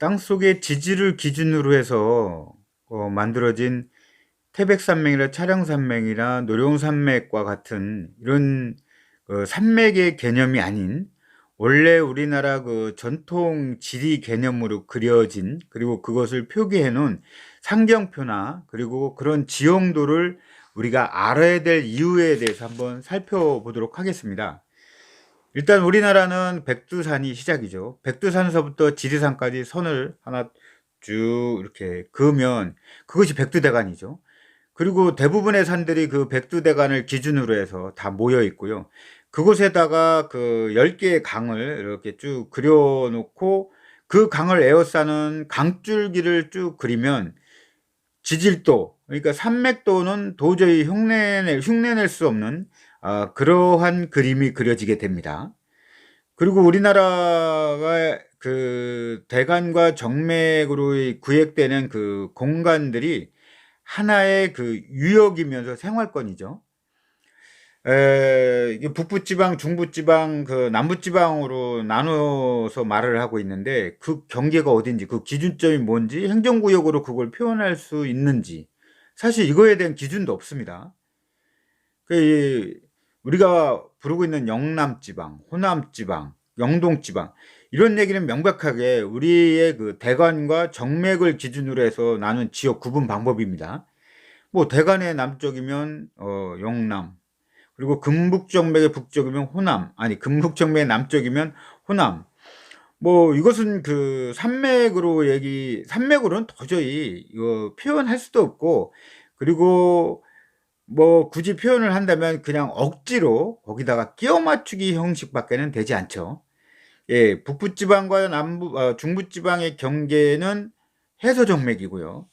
땅속의 지지를 기준으로 해서 어, 만들어진 태백산맥이나 차량산맥이나 노룡산맥과 같은 이런 그 산맥의 개념이 아닌 원래 우리나라 그 전통 지리 개념으로 그려진 그리고 그것을 표기해 놓은 상경표나 그리고 그런 지형도를 우리가 알아야 될 이유에 대해서 한번 살펴보도록 하겠습니다. 일단 우리나라는 백두산이 시작이죠. 백두산에서부터 지리산까지 선을 하나 쭉 이렇게 그으면 그것이 백두대간이죠. 그리고 대부분의 산들이 그 백두대간을 기준으로 해서 다 모여 있고요. 그곳에다가 그 10개의 강을 이렇게 쭉 그려놓고 그 강을 에워싸는 강줄기를 쭉 그리면 지질도, 그러니까 산맥도는 도저히 흉내낼, 흉내낼 수 없는 아, 그러한 그림이 그려지게 됩니다. 그리고 우리나라가 그 대간과 정맥으로 구획되는 그 공간들이 하나의 그 유역이면서 생활권이죠. 에, 북부지방, 중부지방, 그 남부지방으로 나눠서 말을 하고 있는데 그 경계가 어딘지, 그 기준점이 뭔지, 행정구역으로 그걸 표현할 수 있는지 사실 이거에 대한 기준도 없습니다. 그 이- 우리가 부르고 있는 영남지방, 호남지방, 영동지방 이런 얘기는 명백하게 우리의 그 대관과 정맥을 기준으로 해서 나눈 지역 구분 방법입니다. 뭐 대관의 남쪽이면 어, 영남, 그리고 금북정맥의 북쪽이면 호남, 아니 금북정맥의 남쪽이면 호남. 뭐 이것은 그 산맥으로 얘기, 산맥으로는 도저히 이거 표현할 수도 없고, 그리고 뭐 굳이 표현을 한다면 그냥 억지로 거기다가 끼워 맞추기 형식밖에는 되지 않죠. 예, 북부지방과 남부, 어, 중부지방의 경계는 해서정맥이고요.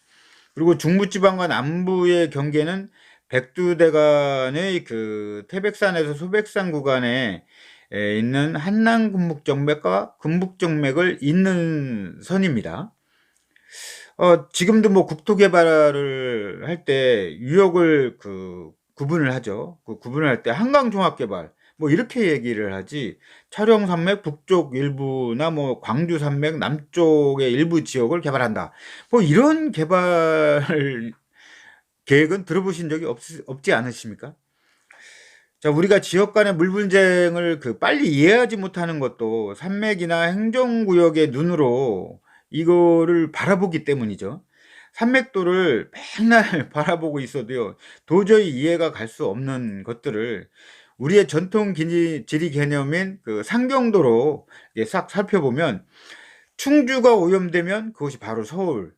그리고 중부지방과 남부의 경계는 백두대간의 그 태백산에서 소백산 구간에 에, 있는 한남 금북정맥과 금북정맥을 잇는 선입니다. 어, 지금도 뭐 국토 개발을 할 때 유역을 그 구분을 하죠. 그 구분을 할 때 한강 종합 개발 뭐 이렇게 얘기를 하지. 촬영산맥 북쪽 일부나 뭐 광주 산맥 남쪽의 일부 지역을 개발한다. 뭐 이런 개발 계획은 들어보신 적이 없, 없지 않으십니까? 자, 우리가 지역 간의 물 분쟁을 그 빨리 이해하지 못하는 것도 산맥이나 행정구역의 눈으로 이거를 바라보기 때문이죠. 산맥도를 맨날 바라보고 있어도요, 도저히 이해가 갈 수 없는 것들을 우리의 전통 기니- 지리 개념인 그 상경도로 싹 살펴보면 충주가 오염되면 그것이 바로 서울이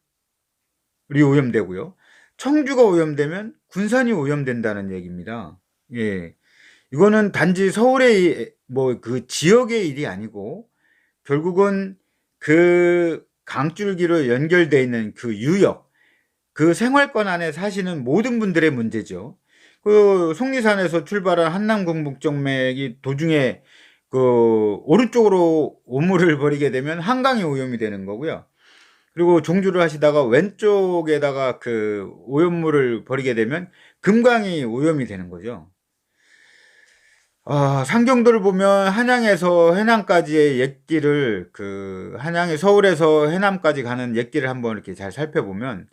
오염되고요. 청주가 오염되면 군산이 오염된다는 얘기입니다. 예. 이거는 단지 서울의 뭐 그 지역의 일이 아니고 결국은 그 강줄기로 연결되어 있는 그 유역, 그 생활권 안에 사시는 모든 분들의 문제죠. 그 속리산에서 출발한 한남궁북정맥이 도중에 그 오른쪽으로 오물을 버리게 되면 한강이 오염이 되는 거고요. 그리고 종주를 하시다가 왼쪽에다가 그 오염물을 버리게 되면 금강이 오염이 되는 거죠. 아, 상경도를 보면 한양에서 해남까지의 옛길을 그 한양의 서울에서 해남까지 가는 옛길을 한번 이렇게 잘 살펴보면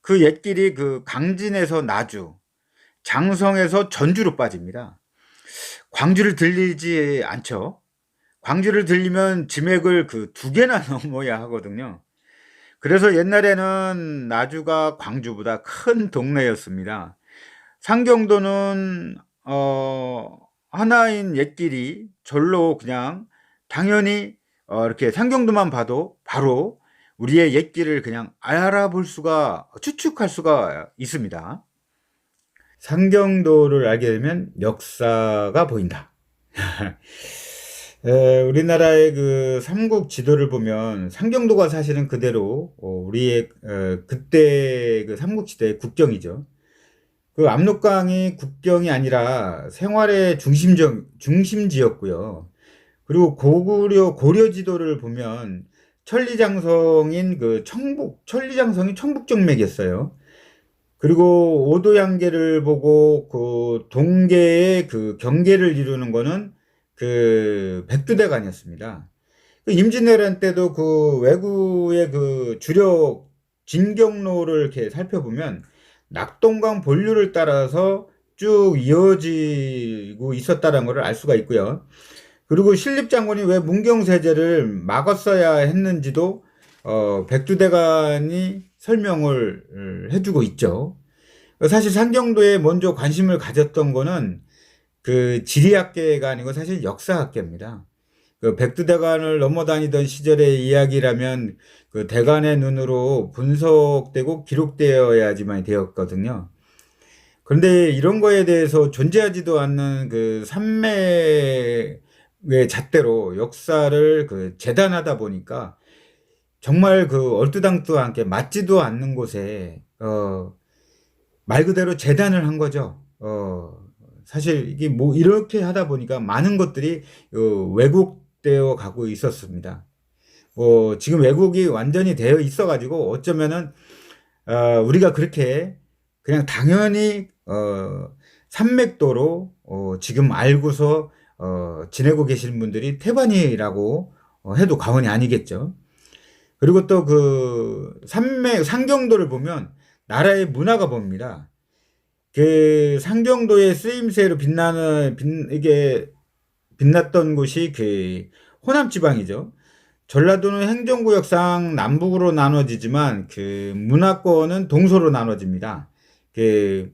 그 옛길이 그 강진에서 나주, 장성에서 전주로 빠집니다. 광주를 들리지 않죠. 광주를 들리면 지맥을 그 두 개나 넘어야 하거든요. 그래서 옛날에는 나주가 광주보다 큰 동네였습니다. 상경도는 어 하나인 옛길이 절로 그냥 당연히 어 이렇게 상경도만 봐도 바로 우리의 옛길을 그냥 알아볼 수가 추측할 수가 있습니다. 상경도를 알게 되면 역사가 보인다. 에, 우리나라의 그 삼국 지도를 보면 상경도가 사실은 그대로 어, 우리의 어, 그때 그 삼국시대의 국경이죠. 그 압록강이 국경이 아니라 생활의 중심적 중심지였고요. 그리고 고구려 고려 지도를 보면 천리장성인 그 청북 천리장성이 청북정맥이었어요. 그리고 오도양계를 보고 그 동계의 그 경계를 이루는 거는 그 백두대간이었습니다. 그 임진왜란 때도 그 외구의 그 주력 진경로를 이렇게 살펴보면 낙동강 본류를 따라서 쭉 이어지고 있었다는 것을 알 수가 있고요. 그리고 신립 장군이 왜 문경세제를 막았어야 했는지도 어, 백두대간이 설명을 해주고 있죠. 사실 상경도에 먼저 관심을 가졌던 거는 그 지리학계가 아니고 사실 역사학계입니다. 그 백두대간을 넘어다니던 시절의 이야기라면 그 대간의 눈으로 분석되고 기록되어야지만 되었거든요. 그런데 이런 거에 대해서 존재하지도 않는 그 산맥의 잣대로 역사를 그 재단하다 보니까 정말 그 얼뚜당뚜한 게 맞지도 않는 곳에 어, 말 그대로 재단을 한 거죠. 어, 사실 이게 뭐 이렇게 하다 보니까 많은 것들이 어, 왜곡되어 가고 있었습니다. 어, 지금 왜곡이 완전히 되어 있어가지고 어쩌면은 어, 우리가 그렇게 그냥 당연히 어, 산맥도로 어, 지금 알고서 어, 지내고 계신 분들이 태반이라고 어, 해도 과언이 아니겠죠. 그리고 또 그 산맥 상경도를 보면 나라의 문화가 봅니다. 그 상경도의 쓰임새로 빛나는 빛, 이게 빛났던 곳이 그 호남 지방이죠. 전라도는 행정구역상 남북으로 나눠지지만 그 문화권은 동서로 나눠집니다. 그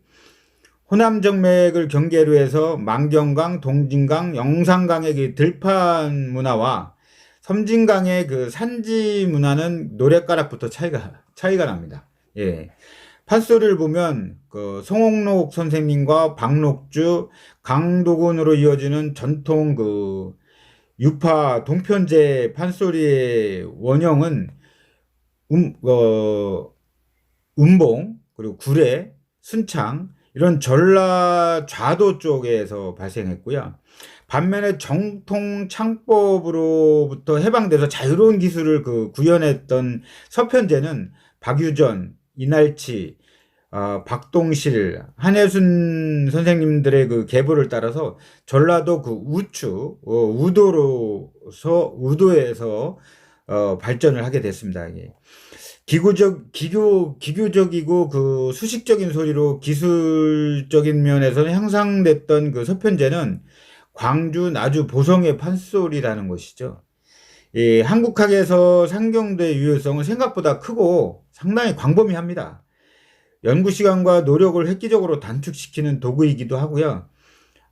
호남 정맥을 경계로 해서 만경강, 동진강, 영산강의 그 들판 문화와 섬진강의 그 산지 문화는 노랫가락부터 차이가 차이가 납니다. 예. 판소리를 보면 그 송옥록 선생님과 박록주, 강도군으로 이어지는 전통 그 유파 동편제 판소리의 원형은 음, 어, 음봉 그리고 구례, 순창 이런 전라 좌도 쪽에서 발생했고요. 반면에 정통 창법으로부터 해방돼서 자유로운 기술을 그 구현했던 서편제는 박유전, 이날치, 어, 박동실, 한혜순 선생님들의 그 계보를 따라서 전라도 그 우추, 어, 우도로서, 우도에서 어, 발전을 하게 됐습니다. 예. 기구적, 기교, 기교적이고 그 수식적인 소리로 기술적인 면에서는 향상됐던 그 서편제는 광주, 나주, 보성의 판소리라는 것이죠. 이 한국학에서 상경도의 유효성은 생각보다 크고 상당히 광범위합니다. 연구 시간과 노력을 획기적으로 단축시키는 도구이기도 하고요.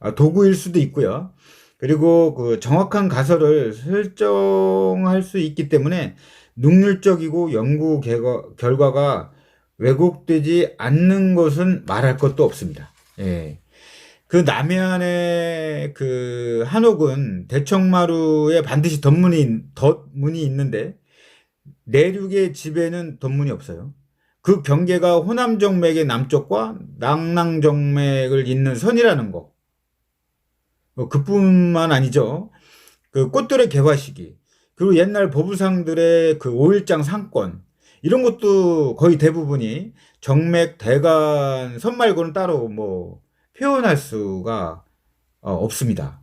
아, 도구일 수도 있고요. 그리고 그 정확한 가설을 설정할 수 있기 때문에 능률적이고 연구 결과 가 왜곡되지 않는 것은 말할 것도 없습니다. 예. 그 남해안의 그 한옥은 대청마루에 반드시 덧문이 덧문이 있는데 내륙의 집에는 덧문이 없어요. 그 경계가 호남 정맥의 남쪽과 낙랑 정맥을 잇는 선이라는 거. 뭐 그뿐만 아니죠. 그 꽃들의 개화 시기 그리고 옛날 보부상들의 그 5일장 상권 이런 것도 거의 대부분이 정맥 대간 선 말고는 따로 뭐 표현할 수가 어, 없습니다.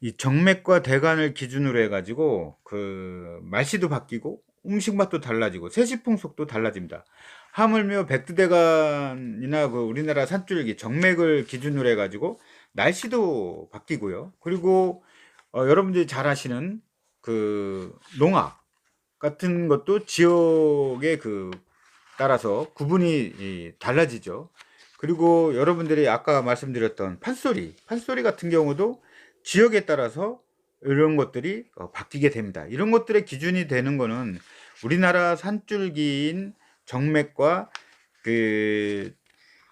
이 정맥과 대간을 기준으로 해가지고 그 말씨도 바뀌고 음식 맛도 달라지고 세시 풍속도 달라집니다. 하물며 백두대간이나 그 우리나라 산줄기 정맥을 기준으로 해가지고 날씨도 바뀌고요. 그리고 어, 여러분들이 잘 아시는 그 농악 같은 것도 지역에 그 따라서 구분이 달라지죠. 그리고 여러분들이 아까 말씀드렸던 판소리, 판소리 같은 경우도 지역에 따라서 이런 것들이 어, 바뀌게 됩니다. 이런 것들의 기준이 되는 거는 우리나라 산줄기인 정맥과 그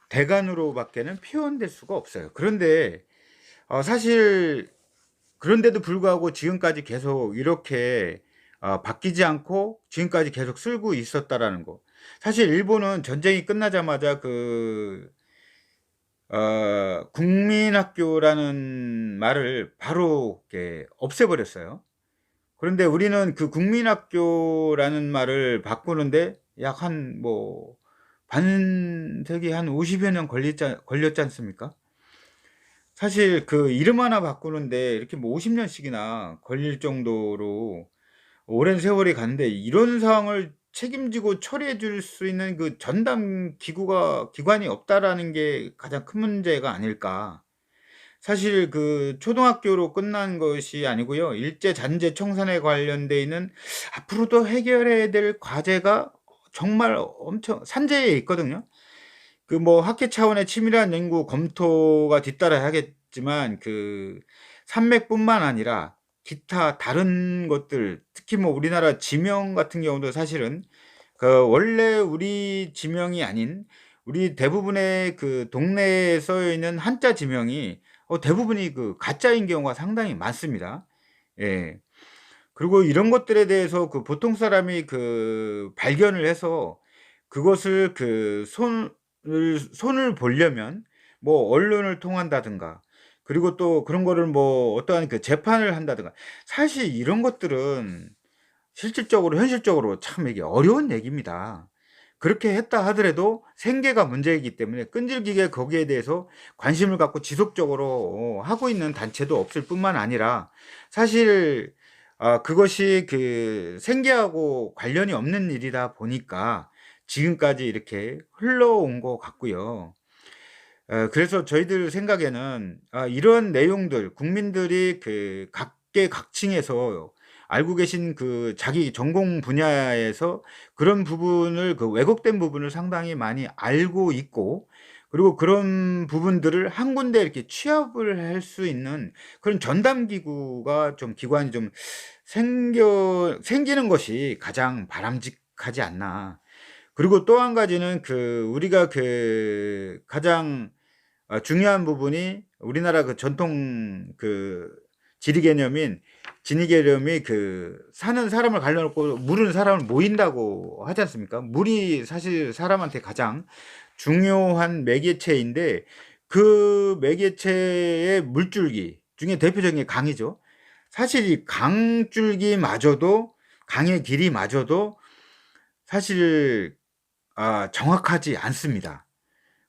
대간으로밖에는 표현될 수가 없어요. 그런데 어 사실 그런데도 불구하고 지금까지 계속 이렇게 어 바뀌지 않고 지금까지 계속 쓸고 있었다라는 거. 사실 일본은 전쟁이 끝나자마자 그 어, 국민학교라는 말을 바로 없애버렸어요. 그런데 우리는 그 국민학교라는 말을 바꾸는데 약 한 뭐 반세기 한 50여 년 걸렸지, 걸렸지 않습니까? 사실 그 이름 하나 바꾸는데 이렇게 뭐 50년씩이나 걸릴 정도로 오랜 세월이 갔는데 이런 상황을 책임지고 처리해 줄 수 있는 그 전담 기구가 기관이 없다라는 게 가장 큰 문제가 아닐까. 사실 그 초등학교로 끝난 것이 아니고요. 일제 잔재 청산에 관련돼 있는 앞으로도 해결해야 될 과제가 정말 엄청 산재에 있거든요. 그 뭐 학회 차원의 치밀한 연구 검토가 뒤따라야겠지만 그 산맥뿐만 아니라 기타 다른 것들 특히 뭐 우리나라 지명 같은 경우도 사실은 그 원래 우리 지명이 아닌 우리 대부분의 그 동네에 써여 있는 한자 지명이 어 대부분이 그 가짜인 경우가 상당히 많습니다. 예. 그리고 이런 것들에 대해서 그 보통 사람이 그 발견을 해서 그것을 그 손을 손을 보려면 뭐 언론을 통한다든가 그리고 또 그런 거를 뭐 어떠한 그 재판을 한다든가 사실 이런 것들은 실질적으로 현실적으로 참 이게 어려운 얘기입니다. 그렇게 했다 하더라도 생계가 문제이기 때문에 끈질기게 거기에 대해서 관심을 갖고 지속적으로 어, 하고 있는 단체도 없을 뿐만 아니라 사실 아, 그것이 그 생계하고 관련이 없는 일이다 보니까 지금까지 이렇게 흘러온 것 같고요. 어, 그래서 저희들 생각에는 아, 이런 내용들 국민들이 그 각계각층에서 알고 계신 그 자기 전공 분야에서 그런 부분을 그 왜곡된 부분을 상당히 많이 알고 있고 그리고 그런 부분들을 한 군데 이렇게 취합을 할 수 있는 그런 전담 기구가 좀 기관이 좀 생겨 생기는 것이 가장 바람직하지 않나. 그리고 또 한 가지는 그 우리가 그 가장 어, 중요한 부분이 우리나라 그 전통 그 지리 개념인 진위 개념이 그 사는 사람을 갈라놓고 물은 사람을 모인다고 하지 않습니까? 물이 사실 사람한테 가장 중요한 매개체인데 그 매개체의 물줄기 중에 대표적인 게 강이죠. 사실 이 강줄기마저도 강의 길이마저도 사실 아, 정확하지 않습니다.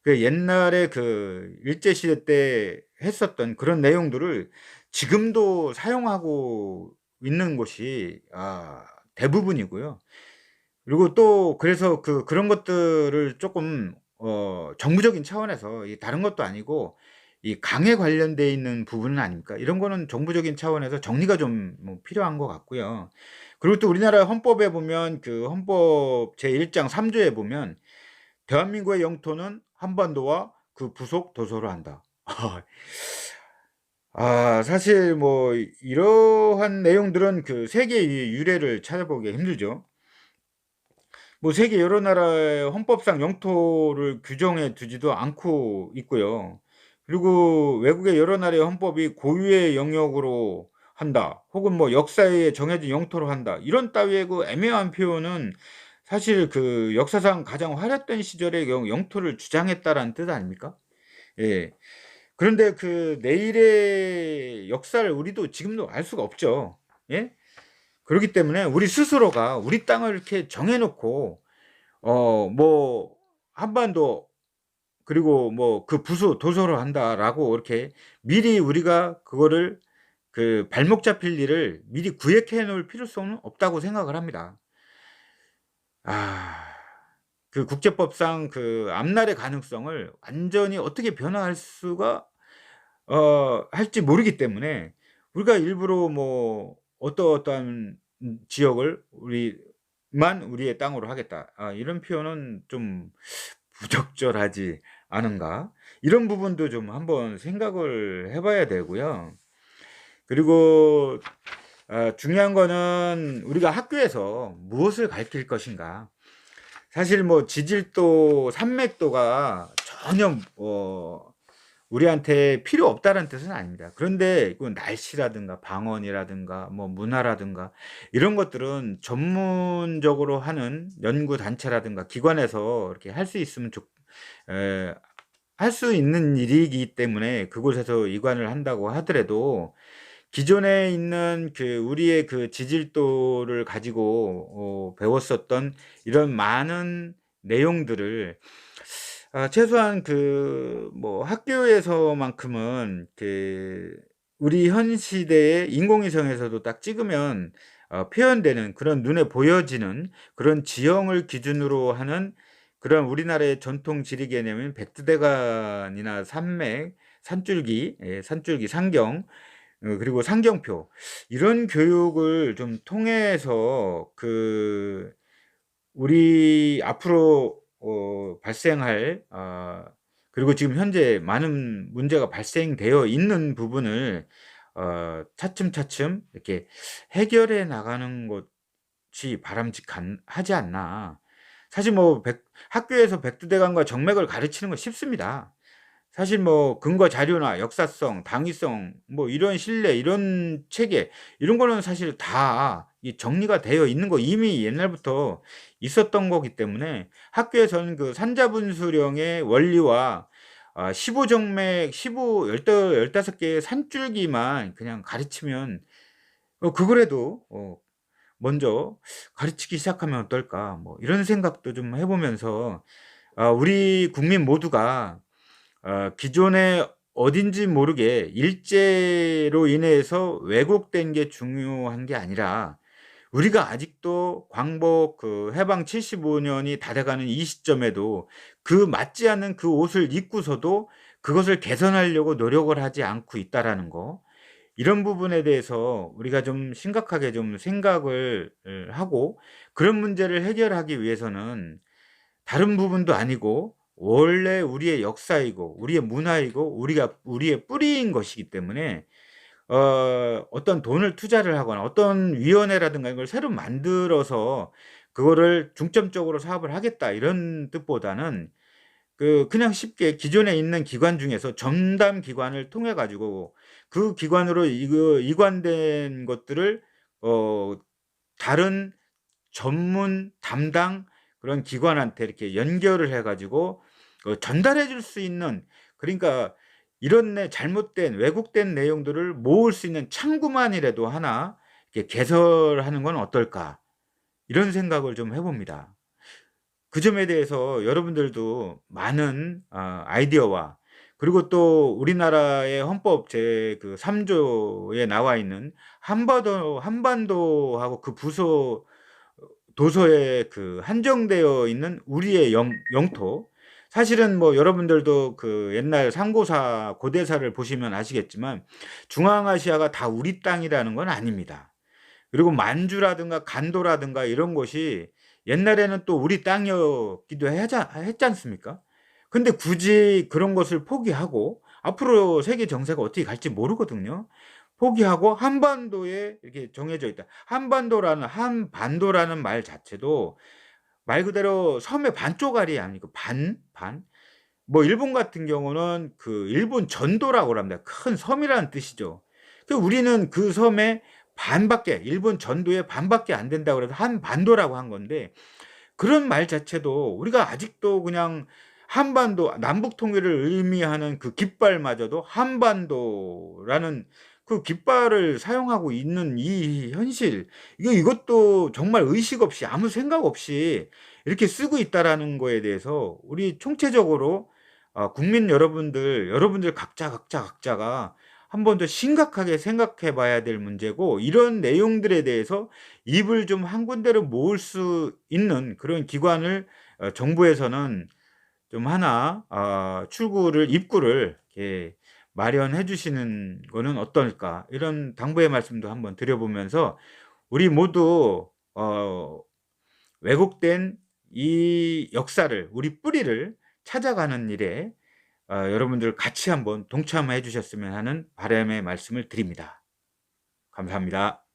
그 옛날에 그 일제 시대 때 했었던 그런 내용들을 지금도 사용하고 있는 곳이 아, 대부분이고요. 그리고 또 그래서 그 그런 것들을 조금 어, 정부적인 차원에서 이 다른 것도 아니고 이 강에 관련돼 있는 부분은 아닙니까? 이런 거는 정부적인 차원에서 정리가 좀 뭐 필요한 것 같고요. 그리고 또 우리나라 헌법에 보면 그 헌법 제1장 3조에 보면 대한민국의 영토는 한반도와 그 부속 도서로 한다. 아, 사실 뭐 이러한 내용들은 그 세계 유래를 찾아보기 힘들죠. 뭐 세계 여러 나라의 헌법상 영토를 규정해 두지도 않고 있고요. 그리고 외국의 여러 나라의 헌법이 고유의 영역으로 한다. 혹은 뭐 역사에 정해진 영토로 한다. 이런 따위의 그 애매한 표현은 사실 그 역사상 가장 화려했던 시절의 영- 영토를 주장했다라는 뜻 아닙니까? 예. 그런데 그 내일의 역사를 우리도 지금도 알 수가 없죠. 예? 그렇기 때문에 우리 스스로가 우리 땅을 이렇게 정해놓고 어 뭐 한반도 그리고 뭐 그 부수 도서로 한다라고 이렇게 미리 우리가 그거를 그 발목 잡힐 일을 미리 구획해 놓을 필요성은 없다고 생각을 합니다. 아. 그 국제법상 그 앞날의 가능성을 완전히 어떻게 변화할 수가 어 할지 모르기 때문에 우리가 일부러 뭐 어떠어떠한 음 지역을 우리만 우리의 땅으로 하겠다. 아 이런 표현은 좀 부적절하지 않은가? 이런 부분도 좀 한번 생각을 해 봐야 되고요. 그리고 아 중요한 거는 우리가 학교에서 무엇을 가르칠 것인가. 사실 뭐 지질도 산맥도가 전혀 어 우리한테 필요 없다는 뜻은 아닙니다. 그런데 이건 날씨라든가 방언이라든가 뭐 문화라든가 이런 것들은 전문적으로 하는 연구 단체라든가 기관에서 이렇게 할 수 있으면 좋 에 할 수 있는 일이기 때문에 그곳에서 이관을 한다고 하더라도 기존에 있는 그 우리의 그 지질도를 가지고 어 배웠었던 이런 많은 내용들을 아 최소한 그 뭐 학교에서만큼은 그 우리 현 시대의 인공위성에서도 딱 찍으면 어 표현되는 그런 눈에 보여지는 그런 지형을 기준으로 하는 그런 우리나라의 전통 지리 개념인 백두대간이나 산맥, 산줄기, 예 산줄기, 상경 어 그리고 상경표 이런 교육을 좀 통해서 그 우리 앞으로 어 발생할 아 그리고 지금 현재 많은 문제가 발생되어 있는 부분을 어 차츰차츰 이렇게 해결해 나가는 것이 바람직한 하지 않나. 사실 뭐 백 학교에서 백두대간과 정맥을 가르치는 건 쉽습니다. 사실 뭐 근거 자료나 역사성, 당위성 뭐 이런 신뢰 이런 체계 이런 거는 사실 다이 정리가 되어 있는 거 이미 옛날부터 있었던 거기 때문에 학교에서는 그 산자분수령의 원리와 아15 정맥 15 열다 15 개의 산줄기만 그냥 가르치면 어 그거라도 어 먼저 가르치기 시작하면 어떨까? 뭐 이런 생각도 좀 해 보면서 아 우리 국민 모두가 어 기존에 어딘지 모르게 일제로 인해서 왜곡된 게 중요한 게 아니라 우리가 아직도 광복 그 해방 75 년이 다 돼가는 이 시점에도 그 맞지 않는 그 옷을 입고서도 그것을 개선하려고 노력을 하지 않고 있다라는 거. 이런 부분에 대해서 우리가 좀 심각하게 좀 생각을 을 하고 그런 문제를 해결하기 위해서는 다른 부분도 아니고 원래 우리의 역사이고 우리의 문화이고 우리가 우리의 뿌리인 것이기 때문에 어 어떤 돈을 투자를 하거나 어떤 위원회라든가 이걸 새로 만들어서 그거를 '중점적으로 사업을 하겠다.' 이런 뜻보다는 그 그냥 쉽게 기존에 있는 기관 중에서 전담 기관을 통해 가지고 그 기관으로 이거 이관된 것들을 어 다른 전문 담당 그런 기관한테 이렇게 연결을 해 가지고 어 전달해 줄 수 있는 그러니까 이런 내 잘못된 왜곡된 내용들을 모을 수 있는 창구만이라도 하나 개설하는 건 어떨까? 이런 생각을 좀 해 봅니다. 그 점에 대해서 여러분들도 많은 아 아이디어와 그리고 또 우리나라의 헌법 제 그 3 조에 나와 있는 한반도 한반도하고 그 부서 도서에 그 한정되어 있는 우리의 영 영토 사실은 뭐 여러분들도 그 옛날 상고사 고대사를 보시면 아시겠지만 중앙아시아가 다 우리 땅이라는 건 아닙니다. 그리고 만주라든가 간도라든가 이런 곳이 옛날에는 또 우리 땅이었기도 했지 않습니까? 근데 굳이 그런 것을 포기하고 앞으로 세계 정세가 어떻게 갈지 모르거든요. 포기하고 한반도에 이렇게 정해져 있다. 한반도라는 한반도라는 말 자체도 말 그대로 섬의 반쪽알이 아니고 반 반. 뭐 일본 같은 경우는 그 일본 전도라고 합니다. 큰 섬이라는 뜻이죠. 그 우리는 그 섬의 반밖에 일본 전도의 반밖에 안 된다고 그래서 한 반도라고 한 건데 그런 말 자체도 우리가 아직도 그냥 한반도 남북 통일을 의미하는 그 깃발마저도 한반도라는 그 깃발을 사용하고 있는 이 현실 이거 이것도 정말 의식 없이 아무 생각 없이 이렇게 쓰고 있다라는 거에 대해서 우리 총체적으로 아 국민 여러분들, 여러분들 각자, 각자, 각자가 한 번 더 심각하게 생각해 봐야 될 문제고 이런 내용들에 대해서 입을 좀 한 군데로 모을 수 있는 그런 기관을 어 정부에서는 좀 하나 아 출구를 입구를 이렇게 마련해 주시는 거는 어떨까 이런 당부의 말씀도 한번 드려 보면서 우리 모두 어 왜곡된 이 역사를 우리 뿌리를 찾아가는 일에 어 여러분들 같이 한번 동참해 주셨으면 하는 바람의 말씀을 드립니다. 감사합니다.